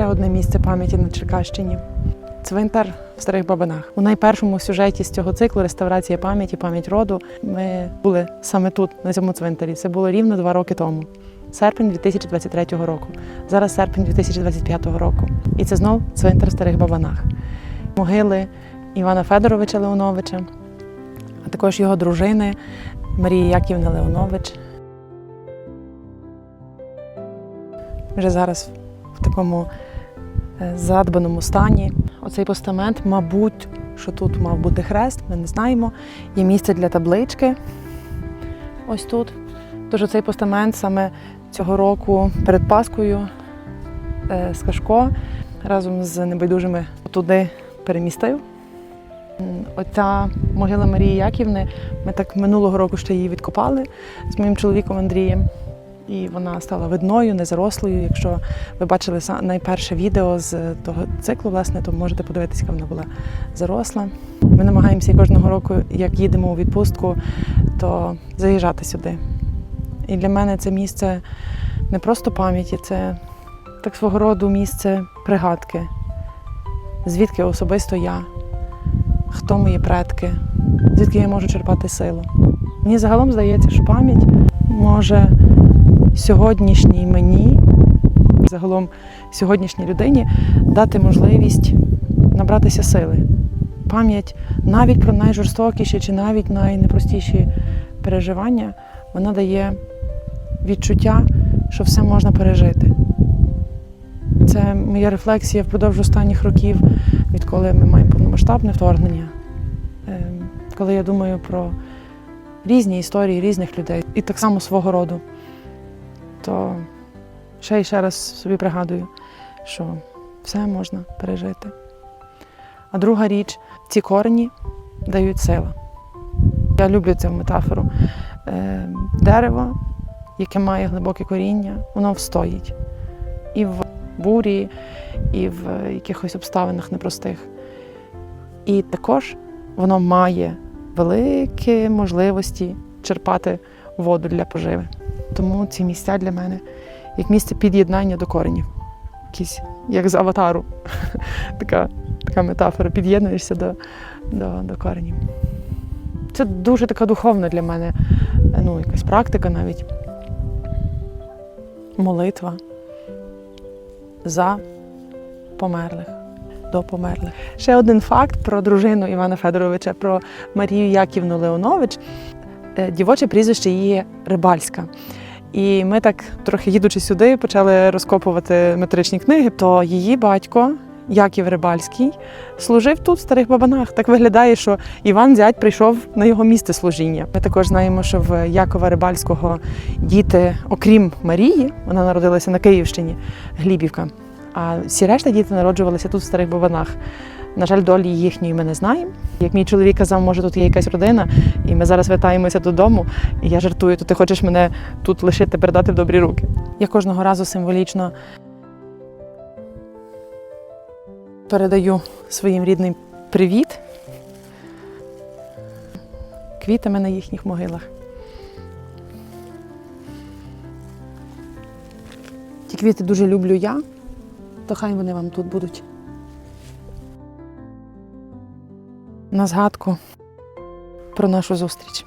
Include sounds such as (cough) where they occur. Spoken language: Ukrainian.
Ще одне місце пам'яті на Черкащині. Цвинтар в старих бабинах. У найпершому сюжеті з цього циклу реставрація пам'яті, пам'ять роду. Ми були саме тут, на цьому цвинтарі. Це було рівно два роки тому. Серпень 2023 року. Зараз серпень 2025 року. І це знов цвинтар в старих бабанах. Могили Івана Федоровича Леоновича, а також його дружини Марії Яківни Леонович. Вже зараз в такому задбаному стані. Оцей постамент, мабуть, що тут мав бути хрест, ми не знаємо. Є місце для таблички. Ось тут. Тож оцей постамент саме цього року перед Паскою е, Скашко разом з небайдужими туди перемістив. Оця могила Марії Яківни, ми так минулого року ще її відкопали з моїм чоловіком Андрієм. І вона стала видною, незарослою. Якщо ви бачили найперше відео з того циклу, власне, то можете подивитися, яка вона була заросла. Ми намагаємося кожного року, як їдемо у відпустку, то заїжджати сюди. І для мене це місце не просто пам'яті, це так свого роду місце пригадки, звідки особисто я, хто мої предки, звідки я можу черпати силу. Мені загалом здається, що пам'ять може сьогоднішній мені, загалом сьогоднішній людині, дати можливість набратися сили. Пам'ять навіть про найжорстокіші чи навіть найнепростіші переживання, вона дає відчуття, що все можна пережити. Це моя рефлексія впродовж останніх років, відколи ми маємо повномасштабне вторгнення. Ем, Коли я думаю про різні історії різних людей і так само свого роду, то ще і ще раз собі пригадую, що все можна пережити. А друга річ, ці корені дають сили. Я люблю цю метафору. Е, Дерево, яке має глибоке коріння, воно встоїть і в бурі, і в якихось обставинах непростих. І також воно має великі можливості черпати воду для поживи. Тому ці місця для мене як місце під'єднання до коренів. Якісь, як з аватару. (laughs) така, така метафора. Під'єднуєшся до, до, до коренів. Це дуже така духовна для мене ну, якась практика навіть. Молитва за померлих, до померлих. Ще один факт про дружину Івана Федоровича, про Марію Яківну Леонович. Е, Дівоче прізвище її Рибальська. І ми так, трохи їдучи сюди, почали розкопувати метричні книги. То її батько, Яків Рибальський, служив тут, в старих бабанах. Так виглядає, що Іван зять прийшов на його місце служіння. Ми також знаємо, що в Якова Рибальського діти, окрім Марії, вона народилася на Київщині, Глібівка. А всі решта діти народжувалися тут, в старих бабанах. На жаль, долі їхньої ми не знаємо. Як мій чоловік казав, може тут є якась родина, і ми зараз вертаємося додому. І я жартую, то ти хочеш мене тут лишити, передати в добрі руки. Я кожного разу символічно передаю своїм рідним привіт квітами на їхніх могилах. Ті квіти дуже люблю я, то хай вони вам тут будуть. На згадку про нашу зустріч.